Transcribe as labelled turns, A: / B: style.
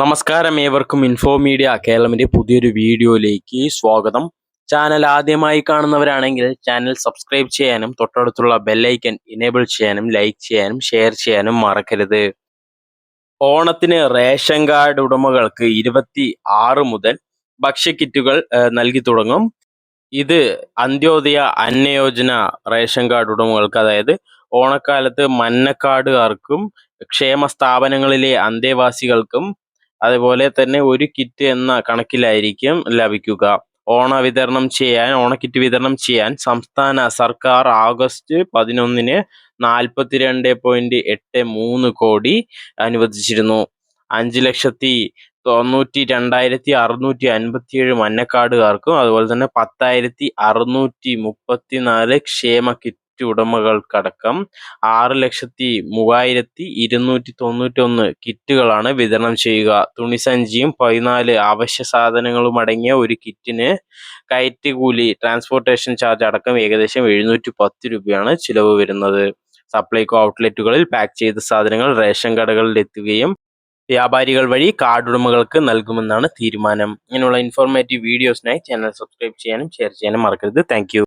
A: നമസ്കാരം ഏവർക്കും info media കേരളമിന്റെ പുതിയൊരു വീഡിയോയിലേക്ക് സ്വാഗതം. ചാനൽ ആദ്യമായി കാണുന്നവരാണെങ്കിൽ ചാനൽ സബ്സ്ക്രൈബ് ചെയ്യാനും തൊട്ടടുത്തുള്ള ബെല്ലൈക്കൻ ഇനേബിൾ ചെയ്യാനും ലൈക്ക് ചെയ്യാനും ഷെയർ ചെയ്യാനും മറക്കരുത്. ഓണത്തിന് റേഷൻ കാർഡ് ഉടമകൾക്ക് ഇരുപത്തി ആറ് മുതൽ ഭക്ഷ്യക്കിറ്റുകൾ നൽകി തുടങ്ങും. ഇത് അന്ത്യോദയ അന്നയോജന റേഷൻ കാർഡ് ഉടമകൾക്ക് അതായത് ഓണക്കാലത്ത് മഞ്ഞക്കാടുകാർക്കും ക്ഷേമ സ്ഥാപനങ്ങളിലെ അന്തേവാസികൾക്കും അതുപോലെ തന്നെ ഒരു കിറ്റ് എന്ന കണക്കിലായിരിക്കും ലഭിക്കുക. ഓണ വിതരണം ചെയ്യാൻ ഓണക്കിറ്റ് വിതരണം ചെയ്യാൻ സംസ്ഥാന സർക്കാർ ആഗസ്റ്റ് പതിനൊന്നിന് നാൽപ്പത്തിരണ്ട് പോയിന്റ് എട്ട് മൂന്ന് കോടി അനുവദിച്ചിരുന്നു. അഞ്ച് ലക്ഷത്തി തൊണ്ണൂറ്റി രണ്ടായിരത്തി അറുന്നൂറ്റി അൻപത്തിയേഴ് മഞ്ഞക്കാടുകാർക്കും അതുപോലെ തന്നെ പത്തായിരത്തി അറുന്നൂറ്റി മുപ്പത്തിനാല് ക്ഷേമ കിറ്റ് ഉടമകൾക്കടക്കം ആറ് ലക്ഷത്തി മൂവായിരത്തി ഇരുന്നൂറ്റി തൊണ്ണൂറ്റൊന്ന് കിറ്റുകളാണ് വിതരണം ചെയ്യുക. തുണിസഞ്ചിയും പതിനാല് അവശ്യ സാധനങ്ങളും അടങ്ങിയ ഒരു കിറ്റിന് കയറ്റുകൂലി ട്രാൻസ്പോർട്ടേഷൻ ചാർജ് അടക്കം ഏകദേശം എഴുന്നൂറ്റി പത്ത് രൂപയാണ് ചിലവ് വരുന്നത്. സപ്ലൈകോ ഔട്ട്ലെറ്റുകളിൽ പാക്ക് ചെയ്ത സാധനങ്ങൾ റേഷൻ കടകളിൽ എത്തുകയും വ്യാപാരികൾ വഴി കാർഡ് ഉടമകൾക്ക് നൽകുമെന്നാണ് തീരുമാനം. ഇങ്ങനെയുള്ള ഇൻഫോർമേറ്റീവ് വീഡിയോസിനായി ചാനൽ സബ്സ്ക്രൈബ് ചെയ്യാനും ഷെയർ ചെയ്യാനും മറക്കരുത്. താങ്ക്